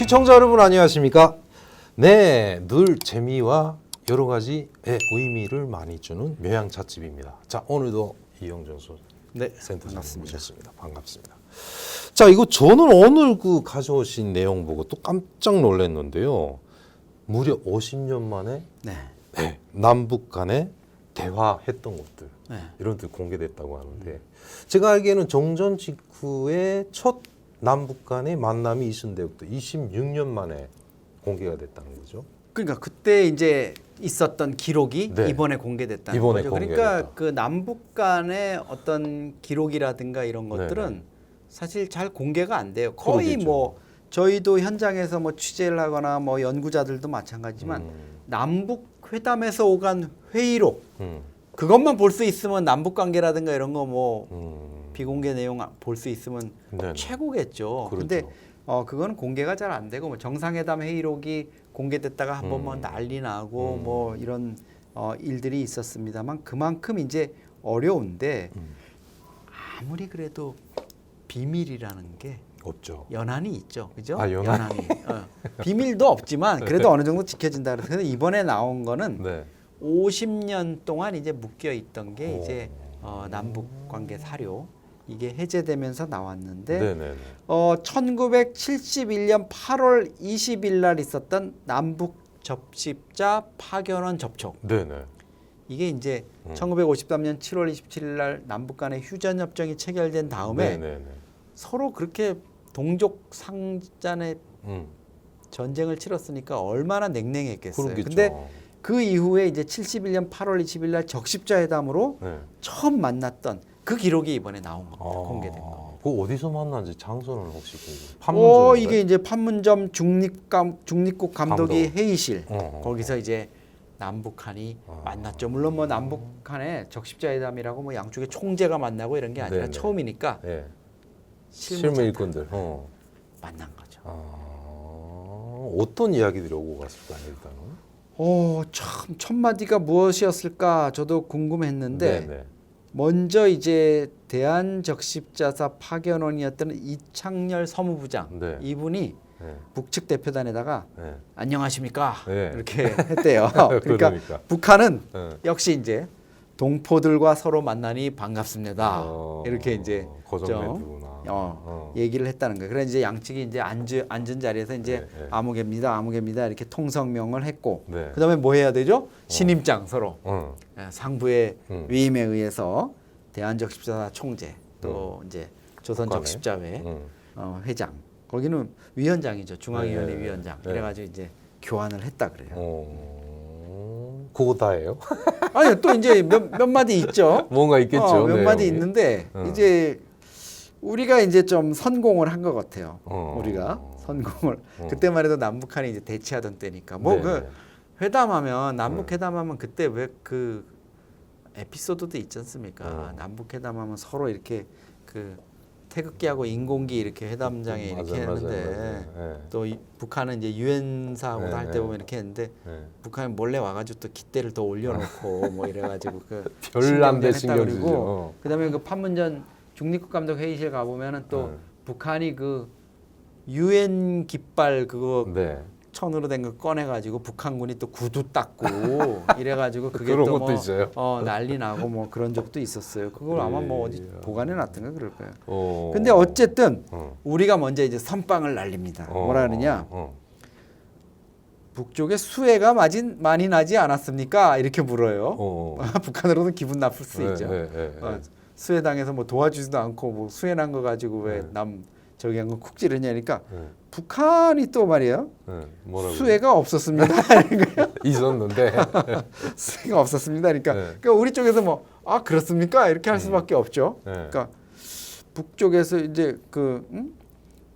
시청자 여러분 안녕하십니까? 네, 늘 재미와 여러 가지의 의미를 많이 주는 묘양 찻집입니다. 자, 오늘도 이영정 소 네, 센터장님. 모셨습니다. 반갑습니다. 자, 이거 저는 오늘 그 가져오신 내용 보고 또 깜짝 놀랐는데요. 무려 50년 만에 네. 네, 남북 간에 대화했던 것들 네. 이런 것들이 공개됐다고 하는데 제가 알기에는 정전 직후에 첫 남북 간의 만남이 있은 데부터 26년 만에 공개가 됐다는 거죠. 그러니까 그때 이제 있었던 기록이 네. 이번에 공개됐다는 이번에 거죠. 공개됐다. 그러니까 그 남북 간의 어떤 기록이라든가 이런 것들은 네네. 사실 잘 공개가 안 돼요. 거의 그러겠죠. 뭐 저희도 현장에서 뭐 취재를 하거나 뭐 연구자들도 마찬가지지만 음, 남북 회담에서 오간 회의록 음, 그것만 볼 수 있으면 남북 관계라든가 이런 거뭐 음. 비공개 내용 볼 수 있으면 네네. 최고겠죠. 그렇죠. 근데 어 그거는 공개가 잘 안 되고 뭐 정상회담 회의록이 공개됐다가 한 번만 음. 난리 나고 음. 뭐 이런 어 일들이 있었습니다만 그만큼 이제 어려운데 음. 아무리 그래도 비밀이라는 게 없죠. 연한이 있죠, 그죠? 아, 연한. 연한이 어. 비밀도 없지만 그래도 어느 정도 지켜진다 그래서 근데 이번에 나온 거는 네. 50년 동안 이제 묶여 있던 게 오. 이제 어, 남북 관계 사료 이게 해제되면서 나왔는데 네네네. 어 1971년 8월 20일 날 있었던 남북 접십자 파견원 접촉 네네. 이게 이제 음. 1953년 7월 27일 날 남북 간의 휴전 협정이 체결된 다음에 네네네. 서로 그렇게 동족 상잔의 음. 전쟁을 치렀으니까 얼마나 냉랭했겠어요. 그러겠죠. 근데 그 이후에 이제 71년 8월 20일 날 적십자 회담으로 네. 처음 만났던 그 기록이 이번에 나온 겁니다. 아, 공개된 거. 그 어디서 만난지 장소는 혹시 그어 판문점인가요? 이게 이제 판문점 중립감 중립국 감독이 감독. 회의실 어, 어, 거기서 이제 남북한이 아. 만났죠. 물론 뭐 남북한의 적십자회담이라고 뭐 양쪽의 총재가 만나고 이런 게 아니라 네네. 처음이니까 네. 실무 실무 잠깐 일꾼들. 어. 만난 거죠. 아, 어떤 이야기들이 오고 갔을까요, 일단은? 어, 참 첫 마디가 무엇이었을까 저도 궁금했는데 네네. 먼저 이제 대한적십자사 파견원이었던 이창열 사무부장 네. 이분이 네. 북측 대표단에다가 네. 안녕하십니까 네. 이렇게 했대요. 그러니까 그러니까. 북한은 네. 역시 이제 동포들과 서로 만나니 반갑습니다. 어, 이렇게 이제 좀. 어, 어. 얘기를 했다는 거예요. 그래서 이제 양측이 이제 앉은, 앉은 자리에서 이제 네, 네. 아무개입니다, 아무개입니다 이렇게 통성명을 했고 네. 그다음에 뭐 해야 되죠? 신임장 서로 어. 예, 상부의 음. 위임에 의해서 대한적십자사 총재 또 이제 조선적십자회 음. 어, 회장 거기는 위원장이죠 중앙위원회 네, 네, 위원장 네. 그래가지고 이제 교환을 했다 그래요. 어. 그거 다예요? 아니 또 이제 몇, 몇 마디 있죠. 뭔가 있겠죠. 어, 몇 마디 내용이. 있는데 어. 이제 우리가 이제 좀 선공을 한 것 같아요. 어. 우리가 선공을 어. 그때만 해도 남북한이 이제 대치하던 때니까 뭐 네, 그 네. 회담하면 남북 회담하면 그때 왜 그 에피소드도 있지 않습니까? 어. 남북 회담하면 서로 이렇게 그 태극기하고 인공기 이렇게 회담장에 이렇게 맞아요, 했는데 맞아요, 맞아요. 또 이- 북한은 이제 유엔사하고도 네, 할때 네. 보면 이렇게 했는데 네. 네. 북한이 몰래 와가지고 또 깃대를 더 올려놓고 뭐 이래가지고 그 별난데 신경 어. 그다음에 그 판문점 중립국 감독 회의실 가보면은 또 네. 북한이 그 유엔 깃발 그거 네. 천으로 된 거 꺼내가지고 북한군이 또 구두 닦고 이래가지고 그게 그런 또 것도 뭐, 있어요? 어 난리 나고 뭐 그런 적도 있었어요. 그걸 아마 뭐 어디 예. 보관해 놨던가 그럴 거예요. 어. 근데 어쨌든 어. 우리가 먼저 이제 선빵을 날립니다. 어. 뭐라 그러냐? 어. 북쪽에 수해가 마진, 많이 나지 않았습니까? 이렇게 물어요. 어. 북한으로는 기분 나쁠 수 네, 있죠. 네, 네, 네. 어, 수해 당해서 뭐 도와주지도 않고 뭐 수해 난거 가지고 네. 왜남 저기 한 거쿡 지르냐니까 네. 북한이 또 말이에요. 네. 뭐라고? 수해가 없었습니다. 있었는데. 수해가 없었습니다. 그러니까, 네. 그러니까 우리 쪽에서 뭐 아 그렇습니까? 이렇게 할 수밖에 없죠. 네. 그러니까 북쪽에서 이제 그 음?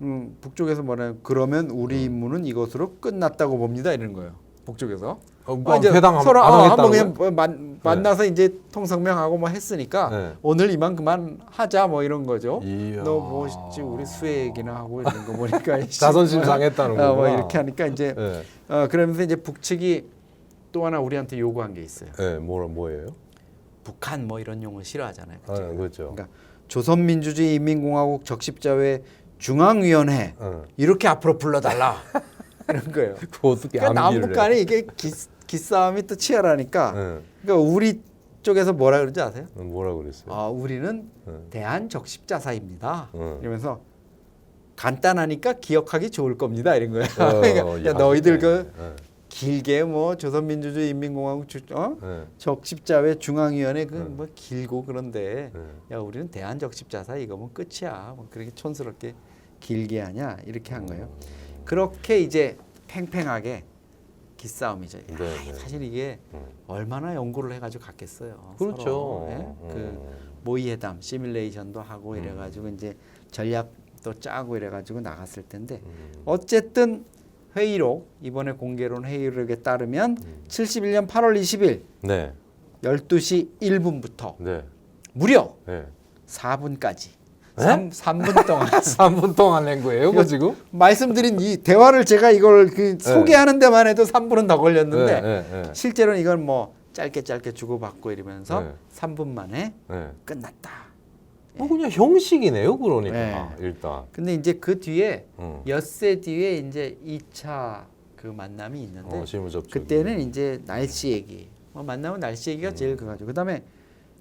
음, 북쪽에서 뭐냐 그러면 우리 음. 임무는 이것으로 끝났다고 봅니다. 이런 거예요. 북쪽에서 어, 뭐 아, 이제 안, 서로 안 어, 하겠다는 한번 그냥? 뭐 만, 만나서 이제 통성명하고 뭐 했으니까 네. 오늘 이만 그만 하자 뭐 이런 거죠. 이야. 너 멋있지 우리 수혜 얘기나 하고 이런 거 보니까 자존심 뭐, 상했다는 어, 뭐 거구나. 이렇게 하니까 이제 네. 어, 그러면서 이제 북측이 또 하나 우리한테 요구한 게 있어요. 네. 뭐 뭐예요? 북한 뭐 이런 용어 싫어하잖아요. 아, 그죠? 그렇죠. 그러니까 조선민주주의 인민공화국 적십자회 중앙위원회 어. 이렇게 앞으로 불러달라 이런 거예요. 그 어떻게 그러니까 남북 간에 이게 기, 기싸움이 또 치열하니까 해? 그러니까 우리 쪽에서 뭐라 그러지 아세요? 응. 뭐라 그랬어요? 아 우리는 응. 대한 적십자사입니다. 응. 이러면서 간단하니까 기억하기 좋을 겁니다. 이런 거야. 어, 그러니까 야, 야, 너희들 네. 그 네. 길게 뭐 조선민주주의 인민공화국 주, 어? 네. 적십자회 중앙위원회 그 응. 뭐 길고 그런데 네. 야 우리는 대한 적십자사 이거 뭐 끝이야. 뭐 그렇게 촌스럽게 길게 하냐 이렇게 한 거예요. 그렇게 이제 팽팽하게 기싸움이죠. 야, 네, 네. 사실 이게 음. 얼마나 연구를 해가지고 갔겠어요. 그렇죠. 예? 음. 그 모의 회담, 시뮬레이션도 하고 이래가지고 이제 전략도 짜고 이래가지고 나갔을 텐데 음. 어쨌든 회의록 이번에 공개로운 회의록에 따르면 음. 71년 8월 20일 네. 12시 1분부터 네. 무려 네. 4분까지 네? 3, 3분 동안 3분 동안 낸 거예요, 이거 그 지금? 말씀드린 이 대화를 제가 이걸 그 소개하는 데만 해도 3분은 더 걸렸는데 네, 네, 네. 실제로는 이걸 뭐 짧게 짧게 주고받고 이러면서 네. 3분 만에 네. 끝났다. 뭐 그냥 형식이네요, 그러니까 네. 일단. 근데 이제 그 뒤에 음. 엿새 뒤에 이제 2차 그 만남이 있는데 어, 실무 접촉. 그때는 이제 날씨 얘기. 뭐 만나면 날씨 얘기가 음. 제일 그가지고 그다음에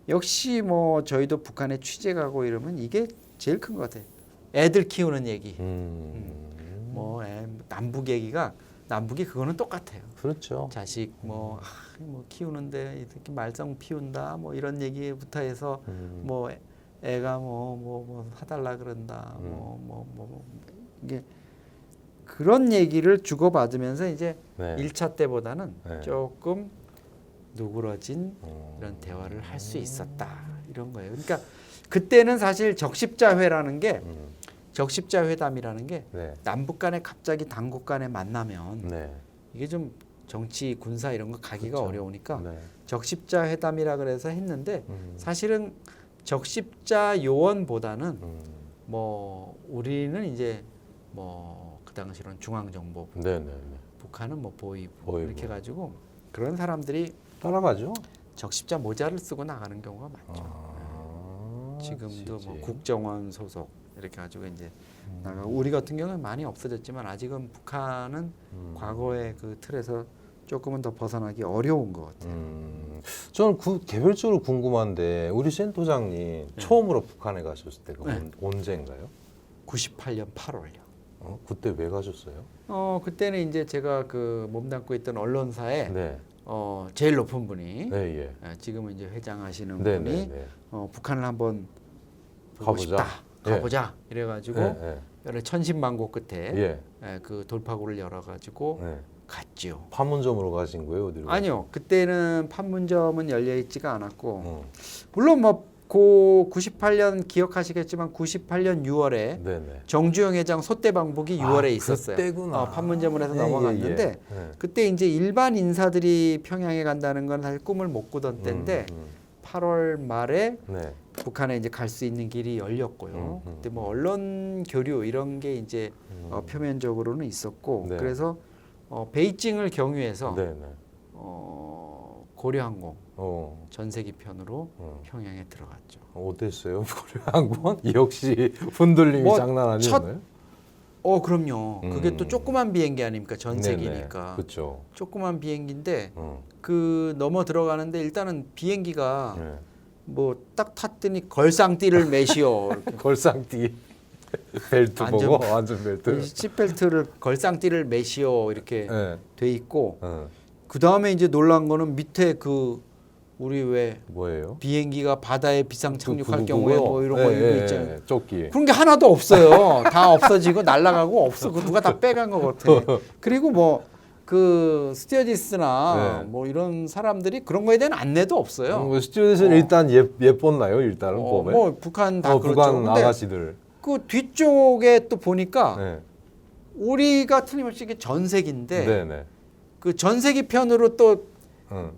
역시 뭐 저희도 북한에 취재 가고 이러면 이게 제일 큰 것 같아요. 애들 키우는 얘기. 음. 뭐 애, 남북 얘기가 남북이 그거는 똑같아요. 그렇죠. 자식 뭐, 아, 뭐 키우는데 이렇게 말썽 피운다 뭐 이런 얘기부터 해서 음. 뭐 애- 애가 뭐뭐 뭐 사달라 그런다 음. 뭐뭐 뭐 이게 그런 얘기를 주고받으면서 이제 네. 일 1차 때보다는 네. 조금 누그러진 음. 이런 대화를 할 수 있었다 이런 거예요. 그러니까 그때는 사실 적십자회라는 게 음. 적십자 회담이라는 게 네. 남북 간에 갑자기 당국 간에 만나면 네. 이게 좀 정치 군사 이런 거 가기가 그렇죠. 어려우니까 네. 적십자 회담이라 그래서 했는데 음. 사실은 적십자 요원보다는 음. 뭐 우리는 이제 뭐 그 당시로는 중앙정보 네, 네, 네. 북한은 뭐 보이부, 보이부. 이렇게 가지고 그런 사람들이 따라가죠. 적십자 모자를 쓰고 나가는 경우가 많죠. 아, 지금도 지지. 뭐 국정원 소속 이렇게 가지고 이제 음. 나가고 우리 같은 경우는 많이 없어졌지만 아직은 북한은 음. 과거의 그 틀에서 조금은 더 벗어나기 어려운 것 같아요. 음, 저는 그 개별적으로 궁금한데 우리 센터장님 처음으로 북한에 가셨을 때가 네. 언- 언제인가요? 98년 8월요. 어? 그때 왜 가셨어요? 어 그때는 이제 제가 그 몸담고 있던 언론사에 네, 어 제일 높은 분이 네, 예. 예, 지금은 이제 회장하시는 네, 분이 네, 네. 어, 북한을 한번 보고 가보자. 싶다. 예. 가보자. 이래가지고 네, 네. 여러 천신만고 끝에 예. 예, 그 돌파구를 열어가지고 네. 갔죠. 판문점으로 가신 거예요, 어디로? 아니요, 그때는 판문점은 열려 있지가 않았고 어. 물론 뭐 고 98년 기억하시겠지만 98년 6월에 네, 네. 정주영 회장 소떼방북이 아, 6월에 있었어요. 그때구나. 어, 판문점을 해서 예, 넘어갔는데 예, 예. 네. 그때 이제 일반 인사들이 평양에 간다는 건 사실 꿈을 못 꾸던 때인데 음, 8월 말에 음. 네. 북한에 이제 갈 수 있는 길이 열렸고요. 음, 음, 그때 뭐 언론 교류 이런 게 이제 음. 어, 표면적으로는 있었고 네. 그래서 어, 베이징을 경유해서 네, 네. 어, 고려항공 어. 전세기 편으로 어. 평양에 들어갔죠. 어땠어요? 고려항공? 역시 흔들림이 뭐 장난 첫 아니었나요? 어 그럼요. 그게 음. 또 조그만 비행기 아닙니까 전세기니까 그렇죠. 조그만 비행기인데 어. 그 넘어 들어가는데 일단은 비행기가 네. 뭐딱 탔더니 걸상띠를 매시오 걸상띠 벨트 안전- 보고 안전 벨트. 시트벨트를 걸상띠를 매시오 이렇게 네. 돼 있고 어. 그 다음에 이제 놀란 거는 밑에 그 우리 왜 뭐예요? 비행기가 바다에 비상 착륙할 그- 경우에 그거? 뭐 이런 예, 거 이거 예, 있잖아요. 예, 조끼. 그런 게 하나도 없어요. 다 없어지고 날아가고 없어. 그 누가 다 빼간 것 같아. 그리고 뭐 그 스튜어디스나 네. 뭐 이런 사람들이 그런 거에 대한 안내도 없어요. 뭐 스튜디오는 어. 일단 예, 예뻤나요? 일단은 어, 보면. 뭐 북한 다 어, 그렇죠. 북한 아가씨들. 그 뒤쪽에 또 보니까 네. 우리가 틀림없이 이게 전세기인데 네, 네. 그 전세기 편으로 또 응.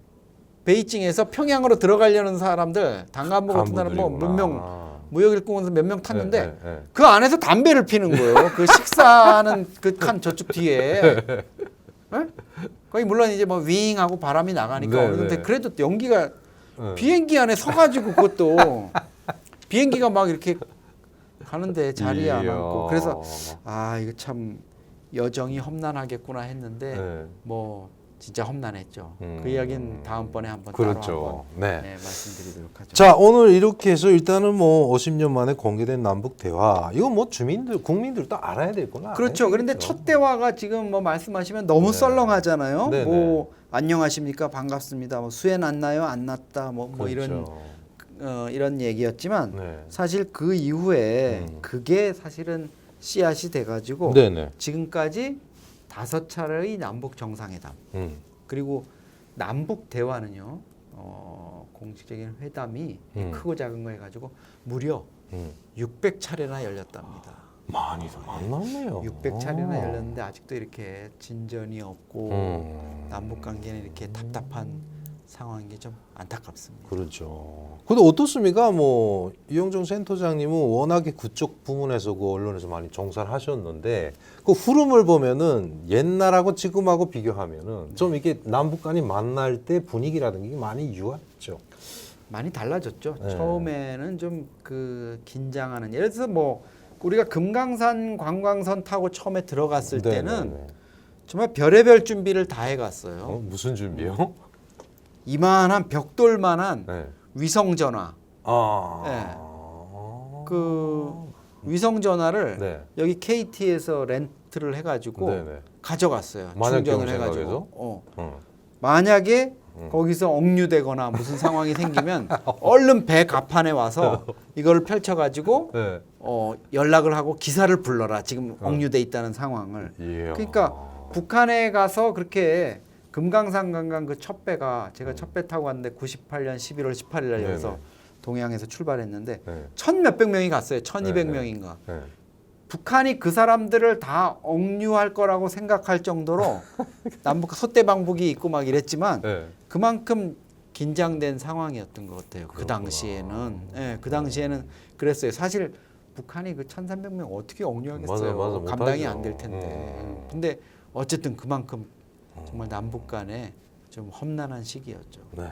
베이징에서 평양으로 들어가려는 사람들 단간부 같은 사람 뭐 몇명 아. 무역일공원에서 몇 명 탔는데 네, 네, 네. 그 안에서 담배를 피는 거예요. 그 식사하는 그 칸 저쪽 뒤에. 예? 거기 물론 이제 뭐 윙하고 바람이 나가니까 네, 정도 네. 그래도 연기가 네. 비행기 안에 서가지고 그것도 비행기가 막 이렇게 가는데 자리에 안. 앉고 그래서 아 이거 참 여정이 험난하겠구나 했는데 네. 뭐 진짜 험난했죠. 음. 그 이야기는 다음번에 한번 따로 그렇죠. 한번 네. 네, 말씀드리도록 하죠. 자 오늘 이렇게 해서 일단은 뭐 50년 만에 공개된 남북 대화 이거 뭐 주민들 국민들도 알아야 되구나. 그렇죠. 그런데 첫 대화가 지금 뭐 말씀하시면 너무 네. 썰렁하잖아요. 네, 뭐 안녕하십니까 반갑습니다. 뭐 수해 났나요 안 났다 뭐, 뭐 이런 그렇죠. 어, 이런 얘기였지만 네. 사실 그 이후에 음. 그게 사실은 씨앗이 돼가지고 네네. 지금까지 다섯 차례의 남북 정상회담 음. 그리고 남북 대화는요 어, 공식적인 회담이 음. 크고 작은 거 해가지고 무려 음. 600차례나 열렸답니다. 많이 더 만났네요. 600차례나 열렸는데 아직도 이렇게 진전이 없고 음. 남북 관계는 이렇게 답답한 상황인 게 좀 안타깝습니다. 그렇죠. 근데 어떻습니까? 뭐 이영종 센터장님은 워낙에 그쪽 부문에서 그 언론에서 많이 종사를 하셨는데 그 흐름을 보면은 옛날하고 지금하고 비교하면은 좀 이게 남북 간이 만날 때 분위기라든가 이게 많이 유화했죠. 많이 달라졌죠. 네. 처음에는 좀 그 긴장하는 예를 들어서 뭐 우리가 금강산 관광선 타고 처음에 들어갔을 네, 때는 네, 네. 정말 별의별 준비를 다 해갔어요. 어, 무슨 준비요? 이만한 벽돌만한 네. 위성 전화. 아. 네. 그 위성 전화를 네. 여기 KT에서 렌트를 해가지고 네, 네. 가져갔어요. 충전을 해가지고. 어. 어. 만약에 음. 거기서 억류되거나 무슨 상황이 생기면 얼른 배 갑판에 와서 이걸 펼쳐가지고 네. 어, 연락을 하고 기사를 불러라. 지금 억류돼 있다는 상황을. 이야. 그러니까 북한에 가서 그렇게 금강산 관광 그 첫 배가 제가 첫 배 타고 갔는데 98년 11월 18일 날 여기서 음. 네네. 동해항에서 출발했는데 네. 천 몇백 명이 갔어요. 천 이백 네네. 명인가. 네. 북한이 그 사람들을 다 억류할 거라고 생각할 정도로 남북 소대방북이 있고 막 이랬지만 네. 그만큼 긴장된 상황이었던 것 같아요. 그 그렇구나. 당시에는 예, 그 당시에는 그랬어요. 사실 북한이 그 1,300명 어떻게 억류하겠어요. 맞아, 맞아, 감당이. 안 될 텐데. 음. 근데 어쨌든 그만큼 정말 남북 간에 좀 험난한 시기였죠. 네.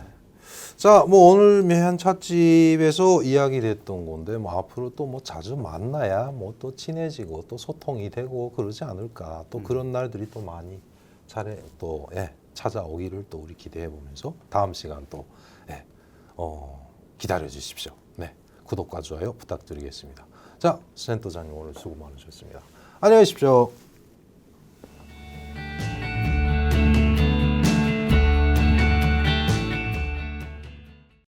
자, 뭐 오늘 매한 찻집에서 이야기됐던 건데 뭐 앞으로 또 뭐 자주 만나야 뭐 또 친해지고 또 소통이 되고 그러지 않을까. 또 그런 날들이 또 많이 차례 또 예, 찾아오기를 또 우리 기대해 보면서 다음 시간 또 예, 어, 기다려 주십시오. 네. 구독과 좋아요 부탁드리겠습니다. 자, 센터장님 오늘 수고 많으셨습니다. 안녕히 계십시오.